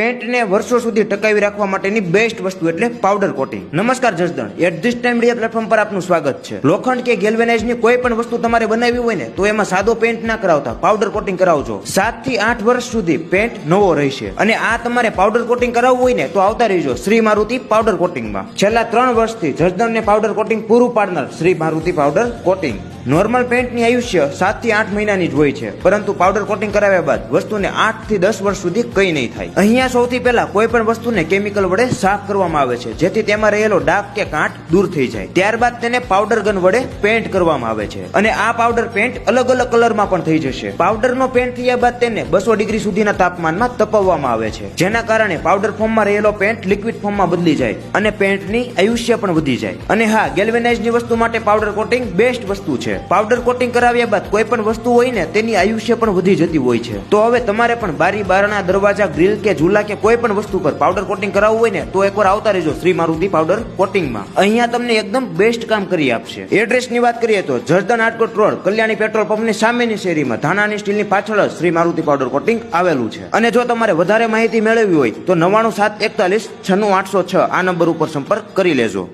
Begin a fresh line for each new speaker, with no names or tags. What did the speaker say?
પેન્ટને વર્ષો સુધી ટકાવી રાખવા માટેની બેસ્ટ વસ્તુ એટલે પાવડર કોટિંગ નમસ્કાર Jasdan. At this time media platform પર આપનું સ્વાગત છે. લોખંડ કે ગેલ્વેનાઇઝની કોઈ પણ વસ્તુ તમારે બનાવવી હોય ને, તો એમાં સાદો પેન્ટ ના કરાવતા પાવડર કોટિંગ કરાવજો. સાતથી આઠ વર્ષ સુધી પેન્ટ નવો રહેશે. અને આ તમારે પાવડર કોટિંગ કરાવવું હોય ને, તો આવતા રહેજો શ્રી મારુતિ પાવડર કોટિંગમાં છેલ્લા ત્રણ વર્ષથી જસદણને પાવડર કોટિંગ પૂરું પાડનાર Shri Maruti powder coating normal પેન્ટની આયુષ્ય સાતથી આઠ મહિનાની જ હોય છે. પરંતુ પાવડર કોટિંગ કરાવ્યા બાદ વસ્તુને આઠથી દસ વર્ષ સુધી કંઈ નહીં થાય. અહીંયા સૌથી પહેલા કોઈ પણ વસ્તુને કેમિકલ વડે સાફ કરવામાં આવે છે, જેથી તેમાં રહેલો ડાઘ કે કાંટ દૂર થઈ જાય. ત્યારબાદ તેને પાવડર ગન વડે પેન્ટ કરવામાં આવે છે. અને આ પાવડર પેન્ટ અલગ અલગ કલરમાં પણ થઈ જશે. પાવડરનો પેન્ટ થયા બાદ તેને બસો ડિગ્રી સુધીના તાપમાનમાં તપવવામાં આવે છે. જેના કારણે પાવડર ફોર્મમાં રહેલો પેન્ટ લિક્વિડ ફોર્મમાં બદલી જાય અને પેન્ટની આયુષ્ય પણ વધી જાય. અને હા ગેલ્વેનાઇઝની વસ્તુ માટે પાવડર કોટિંગ બેસ્ટ વસ્તુ છે. પાવડર કોટિંગ કરાવ્યા બાદ કોઈ પણ વસ્તુ હોય ને તેની આયુષ્ય પણ વધી જતી હોય છે. તો હવે તમારે પણ બારી બારણા, દરવાજા ગ્રીલ કે ઝૂલા કે કોઈ પણ વસ્તુ પર પાવડર કોટિંગ કરાવવું હોય ને તો એકવાર આવતા રહેજો શ્રી મારુતિ પાવડર કોટિંગમાં અહીંયા તમને એકદમ બેસ્ટ કામ કરી આપશે. એડ્રેસની વાત કરીએ તો જર્દન આટકોટ રોડ, કલ્યાણી પેટ્રોલ પંપની સામેની શેરીમાં ધાનાની સ્ટીલની પાછળ જ શ્રી મારુતિ પાવડર કોટિંગ આવેલું છે. અને જો તમારે વધારે માહિતી મેળવવી હોય તો નવાણું સાત એકતાલીસ છન્નું આઠસો છ આ નંબર ઉપર સંપર્ક કરી લેજો.